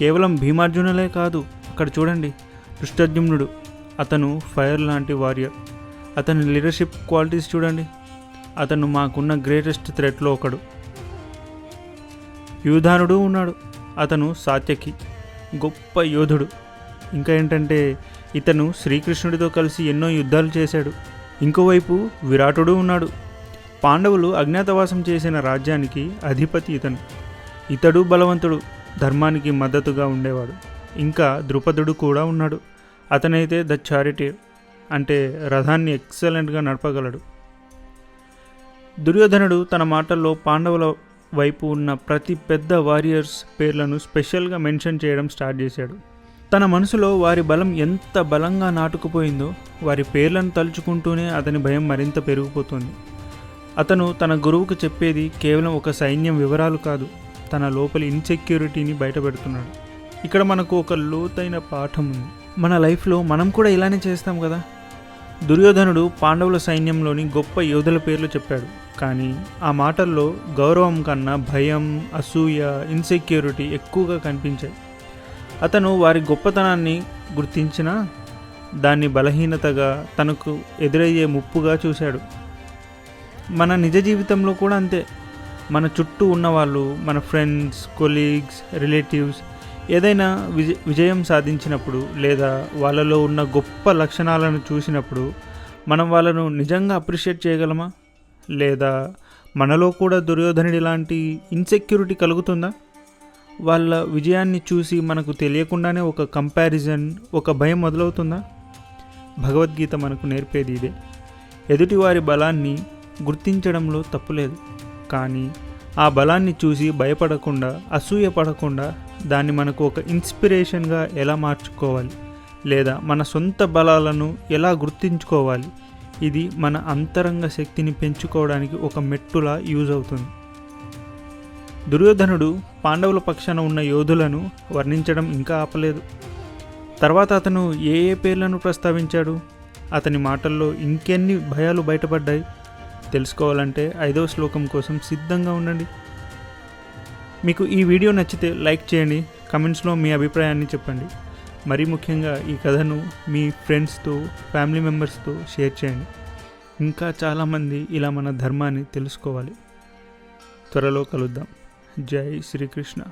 కేవలం భీమార్జునులే కాదు అక్కడ చూడండి దృష్టద్యుమ్నుడు అతను ఫైర్ లాంటి వారియర్. అతని లీడర్షిప్ క్వాలిటీస్ చూడండి అతను మాకున్న గ్రేటెస్ట్ థ్రెట్లో ఒకడు. యూధానుడు ఉన్నాడు అతను సాత్యకి గొప్ప యోధుడు. ఇంకా ఏంటంటే ఇతను శ్రీకృష్ణుడితో కలిసి ఎన్నో యుద్ధాలు చేశాడు. ఇంకోవైపు విరాటుడు ఉన్నాడు. పాండవులు అజ్ఞాతవాసం చేసిన రాజ్యానికి అధిపతి ఇతను. ఇతడు బలవంతుడు. ధర్మానికి మద్దతుగా ఉండేవాడు. ఇంకా ద్రుపదుడు కూడా ఉన్నాడు. అతనైతే ద చారిటీ అంటే రథాన్ని ఎక్సలెంట్గా నడపగలడు. దుర్యోధనుడు తన మాటల్లో పాండవుల వైపు ఉన్న ప్రతి పెద్ద వారియర్స్ పేర్లను స్పెషల్గా మెన్షన్ చేయడం స్టార్ట్ చేశాడు. తన మనసులో వారి బలం ఎంత బలంగా నాటుకుపోయిందో వారి పేర్లను తలుచుకుంటూనే అతని భయం మరింత పెరిగిపోతుంది. అతను తన గురువుకు చెప్పేది కేవలం ఒక సైన్యం వివరాలు కాదు. తన లోపలి ఇన్సెక్యూరిటీని బయటపెడుతున్నాడు. ఇక్కడ మనకు ఒక లోతైన పాఠం ఉంది. మన లైఫ్లో మనం కూడా ఇలానే చేస్తాం కదా? దుర్యోధనుడు పాండవుల సైన్యంలోని గొప్ప యోధుల పేర్లు చెప్పాడు. కానీ ఆ మాటల్లో గౌరవం కన్నా భయం అసూయ ఇన్సెక్యూరిటీ ఎక్కువగా కనిపించాయి. అతను వారి గొప్పతనాన్ని గుర్తించిన దాన్ని బలహీనతగా తనకు ఎదురయ్యే ముప్పుగా చూశాడు. మన నిజ జీవితంలో కూడా అంతే. మన చుట్టూ ఉన్నవాళ్ళు మన ఫ్రెండ్స్ కొలీగ్స్ రిలేటివ్స్ ఏదైనా విజ విజయం సాధించినప్పుడు లేదా వాళ్ళలో ఉన్న గొప్ప లక్షణాలను చూసినప్పుడు మనం వాళ్ళను నిజంగా అప్రిషియేట్ చేయగలమా? లేదా మనలో కూడా దుర్యోధనుడి లాంటి ఇన్సెక్యూరిటీ కలుగుతుందా? వాళ్ళ విజయాన్ని చూసి మనకు తెలియకుండానే ఒక కంపారిజన్ ఒక భయం మొదలవుతుందా? భగవద్గీత మనకు నేర్పేది ఇదే. ఎదుటివారి బలాన్ని గుర్తించడంలో తప్పులేదు కానీ ఆ బలాన్ని చూసి భయపడకుండా అసూయపడకుండా దాన్ని మనకు ఒక ఇన్స్పిరేషన్గా ఎలా మార్చుకోవాలి? లేదా మన సొంత బలాలను ఎలా గుర్తించుకోవాలి? ఇది మన అంతరంగ శక్తిని పెంచుకోవడానికి ఒక మెట్టులా యూజ్ అవుతుంది. దుర్యోధనుడు పాండవుల పక్షాన ఉన్న యోధులను వర్ణించడం ఇంకా ఆపలేదు. తర్వాత అతను ఏ ఏ పేర్లను ప్రస్తావించాడు? అతని మాటల్లో ఇంకెన్ని భయాలు బయటపడ్డాయి? తెలుసుకోవాలంటే ఐదవ శ్లోకం కోసం సిద్ధంగా ఉండండి. మీకు ఈ వీడియో నచ్చితే లైక్ చేయండి కమెంట్స్లో మీ అభిప్రాయాన్ని చెప్పండి. మరీ ముఖ్యంగా ఈ కథను మీ ఫ్రెండ్స్తో ఫ్యామిలీ మెంబర్స్తో షేర్ చేయండి. ఇంకా చాలామంది ఇలా మన ధర్మాన్ని తెలుసుకోవాలి. త్వరలో కలుద్దాం. జై శ్రీకృష్ణ.